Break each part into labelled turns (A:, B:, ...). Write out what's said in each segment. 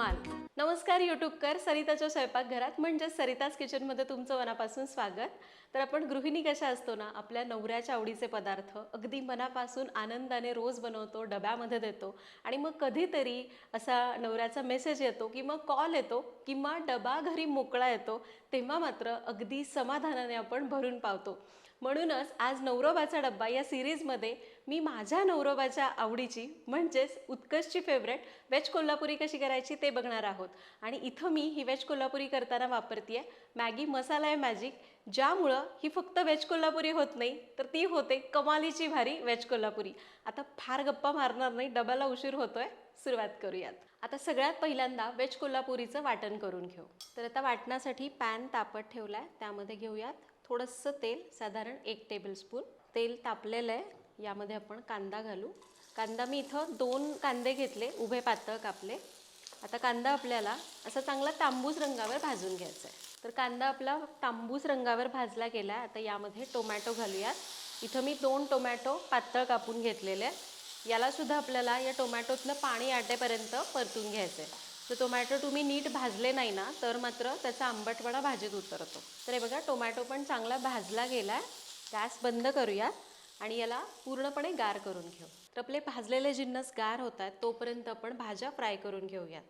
A: नमस्कार यूट्यूबकर सरिताच्या स्वयंपाकघरात म्हणजेच सरिताज किचनमध्ये तुमचं मनापासून स्वागत. तर आपण गृहिणी कशा असतो ना आपल्या नवऱ्याच्या आवडीचे पदार्थ अगदी मनापासून आनंदाने रोज बनवतो डब्यामध्ये देतो आणि मग कधीतरी असा नवऱ्याचा मेसेज येतो किंवा कॉल येतो किंवा डबा घरी मोकळा येतो तेव्हा मात्र अगदी समाधानाने आपण भरून पावतो. म्हणूनच आज नवरोबाचा डब्बा या सिरीजमध्ये मी माझ्या नवरोबाच्या आवडीची म्हणजेच उत्कर्षची फेवरेट वेज कोल्हापुरी कशी करायची ते बघणार आहोत. आणि इथं मी ही वेज कोल्हापुरी करताना वापरते मॅगी मसाला आहे मॅजिक ज्यामुळं ही फक्त वेज कोल्हापुरी होत नाही तर ती होते कमालीची भारी वेज कोल्हापुरी. आता फार गप्पा मारणार नाही डब्याला उशीर होतोय सुरुवात करूयात. आता सगळ्यात पहिल्यांदा वेज कोल्हापुरीचं वाटण करून घेऊ. तर आता वाटणासाठी पॅन तापत ठेवला आहे त्यामध्ये घेऊयात. थोडंसं तेल साधारण एक टेबलस्पून तेल तापलेलं आहे. यामध्ये आपण कांदा घालू. कांदा मी इथं दोन कांदे घेतले उभे पातळ कापले. आता कांदा आपल्याला असा चांगला तांबूस रंगावर भाजून घ्यायचा आहे. तर कांदा आपला तांबूस रंगावर भाजला गेला आहे. आता यामध्ये टोमॅटो घालूयात. इथं मी दोन टोमॅटो पातळ कापून घेतलेले आहेत. यालासुद्धा आपल्याला या टोमॅटोतनं पाणी आटेपर्यंत परतून घ्यायचं आहे. तर टोमॅटो तुम्ही नीट भाजले नाही ना तर मात्र त्याचा आंबटवडा भाजीत उतरतो. तर हे बघा टोमॅटो पण चांगला भाजला गेला आहे गॅस बंद करूयात आणि याला पूर्णपणे गार करून घेऊ. तर आपले भाजलेले जिन्नस गार होत आहेत तोपर्यंत आपण भाज्या फ्राय करून घेऊयात.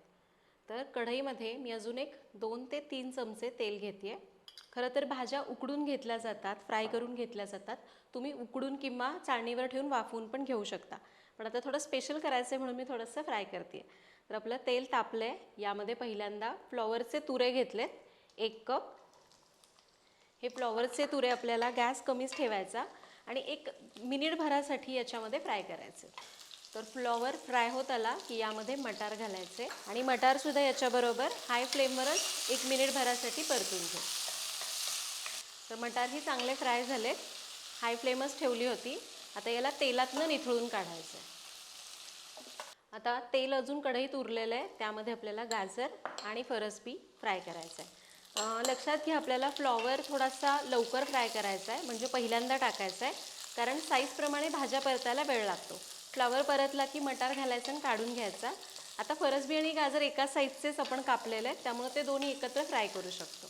A: तर कढईमध्ये मी अजून एक दोन ते तीन चमचे तेल घेते खरं तर भाज्या उकडून घेतल्या जातात फ्राय करून घेतल्या जातात. तुम्ही उकडून किंवा चाळणीवर ठेवून वाफवून पण घेऊ शकता. पण आता थोडं स्पेशल करायचं आहे म्हणून मी थोडंसं फ्राय करते तर आपलं तेल तापलं आहे यामध्ये पहिल्यांदा फ्लॉवरचे तुरे घेतलेत. एक कप. हे फ्लॉवरचे तुरे आपल्याला गॅस कमीच ठेवायचा आणि एक मिनिटभरासाठी याच्यामध्ये फ्राय करायचे. तर फ्लॉवर फ्राय होत आला की यामध्ये मटार घालायचे आणि मटारसुद्धा याच्याबरोबर हाय फ्लेमवरच एक मिनिटभरासाठी परतून घेऊ तर मटार ही चांगले फ्राय झाले हाय फ्लेमच ठेवली होती. आता याला तेलातनं निथळून काढायचं आहे आता तेल अजून कढईत उरलेलं आहे. त्यामध्ये आपल्याला गाजर आणि फरसबी फ्राय करायचं आहे लक्षात घ्या आपल्याला फ्लॉवर थोडासा लवकर फ्राय करायचा आहे म्हणजे पहिल्यांदा टाकायचा आहे कारण साईजप्रमाणे भाज्या परतायला वेळ लागतो. फ्लॉवर परतला की मटार घालायचा आणि काढून घ्यायचा. आता फरसबी आणि गाजर एकाच साईजचेच आपण कापलेले आहेत त्यामुळे ते दोन्ही एकत्र फ्राय करू शकतो.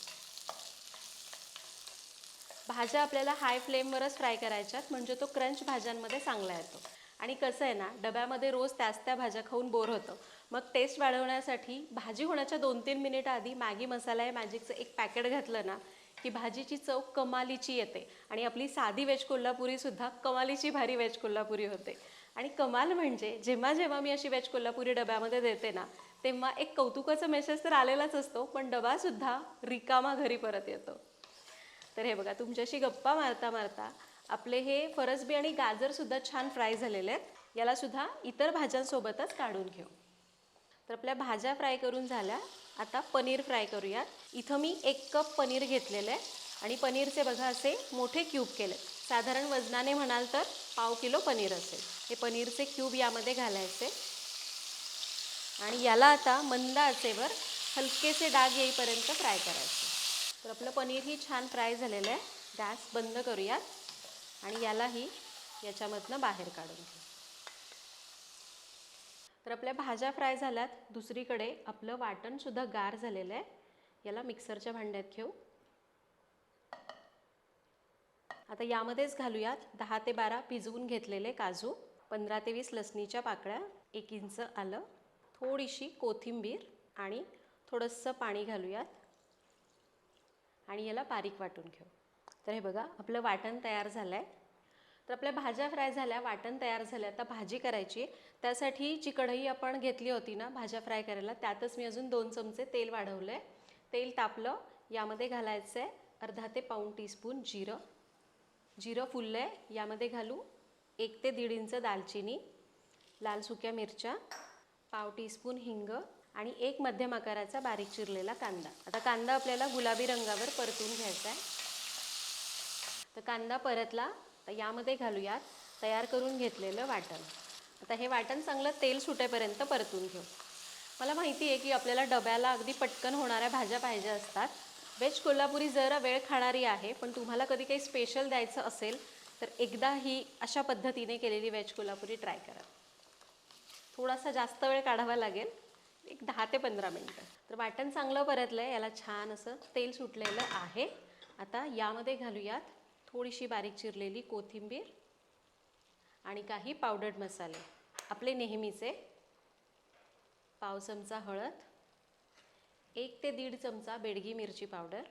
A: भाज्या आपल्याला हाय फ्लेमवरच फ्राय करायच्यात. म्हणजे तो क्रंच भाज्यांमध्ये चांगला येतो. आणि कसं आहे ना डब्यामध्ये रोज त्याच त्या भाज्या खाऊन बोर होतं. मग टेस्ट वाढवण्यासाठी भाजी होण्याच्या दोन तीन मिनिट आधी मॅगी मसाला या मॅजिकचं एक पॅकेट घातलं ना की भाजीची चव कमालीची येते. आणि आपली साधी वेज कोल्हापुरीसुद्धा कमालीची भारी वेज कोल्हापुरी होते. आणि कमाल म्हणजे जेव्हा जेव्हा मी अशी वेज कोल्हापुरी डब्यामध्ये देते ना तेव्हा एक कौतुकाचा मेसेज तर आलेलाच असतो पण डबासुद्धा रिकामा घरी परत येतो. तर हे बघा तुमच्याशी गप्पा मारता मारता आपले हे फरसबी आणि गाजरसुद्धा छान फ्राय झालेले आहेत. यालासुद्धा इतर भाज्यांसोबतच काढून घेऊ. तर आपल्या भाज्या फ्राय करून झाल्या. आता पनीर फ्राय करूयात. इथं मी एक कप पनीर घेतलेलं आहे. आणि पनीरचे बघा असे मोठे क्यूब केले. साधारण वजनाने म्हणाल तर पाव किलो पनीर असेल. हे पनीरचे क्यूब यामध्ये घालायचे. आणि याला आता मंद आचेवर हलकेसे डाग येईपर्यंत फ्राय करायचे. तर आपलं पनीर ही छान फ्राय झालेलं आहे. गॅस बंद करूयात. आणि यालाही याच्यामधनं बाहेर काढून घेऊ तर आपल्या भाज्या फ्राय झाल्यात. दुसरीकडे आपलं वाटणसुद्धा गार झालेलं आहे. याला मिक्सरच्या भांड्यात घेऊ. आता यामध्येच घालूयात दहा ते बारा भिजवून घेतलेले काजू. पंधरा ते वीस लसणीच्या पाकळ्या. एक इंच आलं. थोडीशी कोथिंबीर आणि थोडंसं पाणी घालूयात. आणि याला बारीक वाटून घेऊ. तर हे बघा आपलं वाटण तयार झालं आहे तर आपल्या भाज्या फ्राय झाल्या वाटण तयार झालं आता भाजी करायची. त्यासाठी जी कढई आपण घेतली होती ना भाज्या फ्राय करायला त्यातच मी अजून दोन चमचे तेल वाढवलं आहे तेल तापलं यामध्ये घालायचं आहे अर्धा ते पाऊण टीस्पून जिरं. जिरं फुललं आहे यामध्ये घालू एक ते दीड इंच दालचिनी लाल सुक्या मिरच्या पाव टीस्पून हिंग आणि एक मध्यम आकाराचा बारीक चिरलेला कांदा. आता कांदा आपल्याला गुलाबी रंगावर परतून घ्यायचा आहे तर कांदा परतला तर यामध्ये घालूयात. तयार करून घेतलेलं वाटण. आता हे वाटण चांगलं तेल सुटेपर्यंत परतून घेऊ. मला माहिती आहे की आपल्याला डब्याला अगदी पटकन होणाऱ्या भाज्या पाहिजे असतात. वेज कोल्हापुरी जरा वेळ खाणारी आहे पण तुम्हाला कधी काही स्पेशल द्यायचं असेल तर एकदा ही अशा पद्धतीने केलेली वेज कोल्हापुरी ट्राय करा. थोडासा जास्त वेळ काढावा लागेल एक दहा ते पंधरा मिनटं. तर वाटण चांगलं परतलं आहे याला छान असं तेल सुटलेलं आहे. आता यामध्ये घालूयात थोडीशी बारीक चिरलेली कोथिंबीर आणि काही पावडर्ड मसाले. आपले नेहमीचे पाव चमचा हळद एक ते दीड चमचा बेडगी मिरची पावडर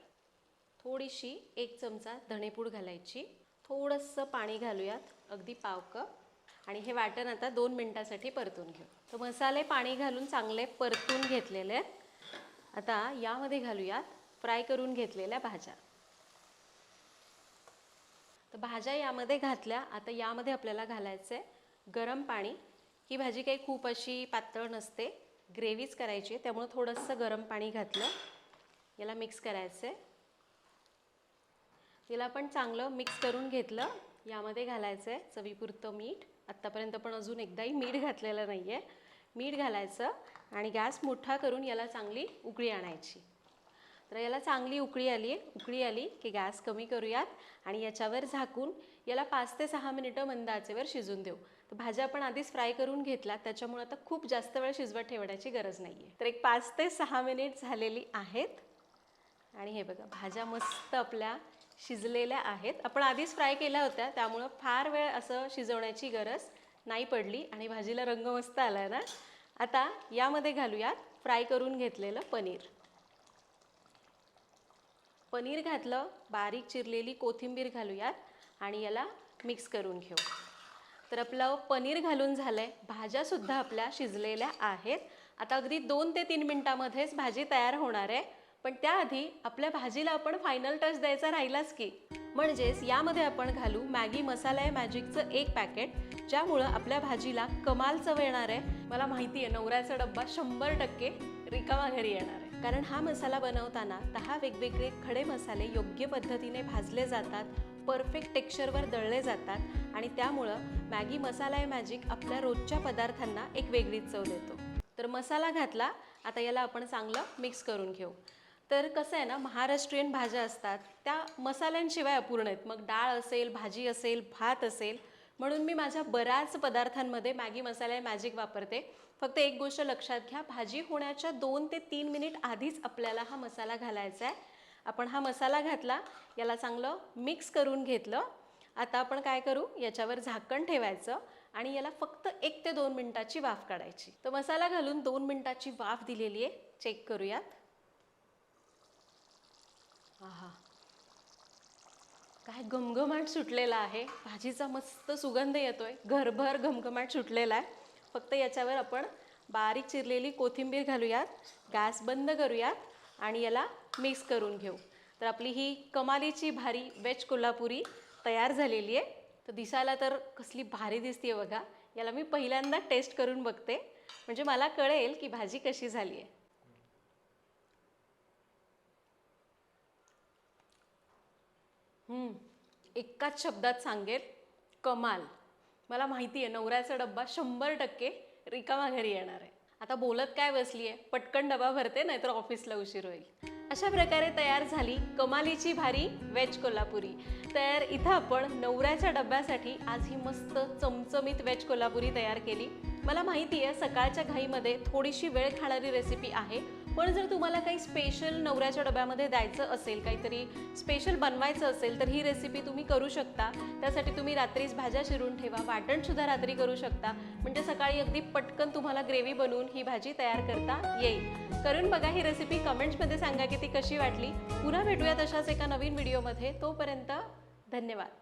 A: थोडीशी एक चमचा धणेपूड घालायची थोडंसं पाणी घालूयात अगदी पाव कप. आणि हे वाटण आता दोन मिनटासाठी परतून घेऊ. तर मसाले पाणी घालून चांगले परतून घेतलेले आहेत. आता यामध्ये घालूयात फ्राय करून घेतलेल्या भाज्या. तर भाज्या यामध्ये घातल्या. आता यामध्ये आपल्याला घालायचं आहे गरम पाणी. ही भाजी काही खूप अशी पातळ नसते. ग्रेव्हीच करायची आहे त्यामुळं थोडंसं गरम पाणी घातलं. याला मिक्स करायचं आहे तिला पण चांगलं मिक्स करून घेतलं. यामध्ये घालायचं आहे चवीपुरतं मीठ. आत्तापर्यंत पण अजून एकदाही मीठ घातलेलं नाही आहे मीठ घालायचं आणि गॅस मोठा करून याला चांगली उकळी आणायची. तर याला चांगली उकळी आली आहे उकळी आली की गॅस कमी करूयात आणि याच्यावर झाकून याला पाच ते सहा मिनिटं मंद आचेवर शिजून देऊ. तर भाज्या आपण आधीच फ्राय करून घेतला त्याच्यामुळे आता खूप जास्त वेळ शिजवत ठेवण्याची गरज नाही आहे तर एक पाच ते सहा मिनिट झालेली आहेत. आणि हे बघा भाज्या मस्त आपल्या शिजलेल्या आहेत. आपण आधीच फ्राय केल्या होत्या त्यामुळं फार वेळ असं शिजवण्याची गरज नाही पडली आणि भाजीला रंग मस्त आला ना? आता यामध्ये घालूयात फ्राय करून घेतलेलं पनीर. पनीर घातलं बारीक चिरलेली कोथिंबीर घालूयात आणि याला मिक्स करून घेऊ. तर आपलं पनीर घालून झालं आहे भाज्यासुद्धा आपल्या शिजलेल्या आहेत. आता अगदी दोन ते तीन मिनटामध्येच भाजी तयार होणार आहे. पण त्याआधी आपल्या भाजीला आपण फायनल टच द्यायचा राहिलाच की. म्हणजेच यामध्ये आपण घालू मॅगी मसाला आहे मॅजिकचं एक पॅकेट ज्यामुळं आपल्या भाजीला कमाल चव येणार आहे. मला माहिती आहे नवऱ्याचा डब्बा शंभर टक्के रिकामा घरी येणार आहे. कारण हा मसाला बनवताना दहा वेगवेगळे खडे मसाले योग्य पद्धतीने भाजले जातात परफेक्ट टेक्स्चरवर दळले जातात आणि त्यामुळं मॅगी मसाला आहे मॅजिक आपल्या रोजच्या पदार्थांना एक वेगळीच चव देतो. तर मसाला घातला आता याला आपण चांगलं मिक्स करून घेऊ. तर कसं आहे ना महाराष्ट्रीयन भाज्या असतात त्या मसाल्यांशिवाय अपूर्ण आहेत. मग डाळ असेल भाजी असेल भात असेल म्हणून मी माझ्या बऱ्याच पदार्थांमध्ये मॅगी मसाला मॅजिक वापरते. फक्त एक गोष्ट लक्षात घ्या भाजी होण्याच्या दोन ते तीन मिनिट आधीच आपल्याला हा मसाला घालायचा आहे. आपण हा मसाला घातला याला चांगलं मिक्स करून घेतलं. आता आपण काय करू याच्यावर झाकण ठेवायचं आणि याला फक्त एक ते दोन मिनिटाची वाफ काढायची. तर मसाला घालून दोन मिनिटाची वाफ दिलेली आहे. चेक करूयात. आहा. काय घमघमाट सुटलेला आहे. भाजीचा मस्त सुगंध येतोय. घरभर घमघमाट सुटलेला आहे. फक्त याच्यावर आपण बारीक चिरलेली कोथिंबीर घालूयात. गॅस बंद करूयात आणि याला मिक्स करून घेऊ. तर आपली ही कमालीची भारी वेज कोल्हापुरी तयार झालेली आहे. तर दिसायला तर कसली भारी दिसते बघा. याला मी पहिल्यांदा टेस्ट करून बघते. म्हणजे मला कळेल की भाजी कशी झाली आहे एकाच शब्दात सांगेल कमाल. मला माहिती आहे नवऱ्याचा डब्बा शंभर टक्के रिकामा घरी येणार आहे. आता बोलत काय बसली आहे पटकन डबा भरते नाहीतर ऑफिसला उशीर होईल. अशा प्रकारे तयार झाली कमालीची भारी वेज कोल्हापुरी. तर इथं आपण नवऱ्याच्या डब्यासाठी आज ही मस्त चमचमीत वेज कोल्हापुरी तयार केली. मला माहिती आहे सकाळच्या घाईमध्ये थोडीशी वेळ खाणारी रेसिपी आहे. पण जर तुम्हाला काही स्पेशल नवऱ्याच्या डब्यामध्ये द्यायचं असेल काहीतरी स्पेशल बनवायचं असेल तर ही रेसिपी तुम्ही करू शकता. त्यासाठी तुम्ही रात्रीच भाज्या शिरून ठेवा. वाटणसुद्धा रात्री करू शकता. म्हणजे सकाळी अगदी पटकन तुम्हाला ग्रेव्ही बनवून ही भाजी तयार करता येईल. करून बघा ही रेसिपी कमेंट्समध्ये सांगा की ती कशी वाटली. पुन्हा भेटूयात अशाच एका नवीन व्हिडिओमध्ये तोपर्यंत धन्यवाद.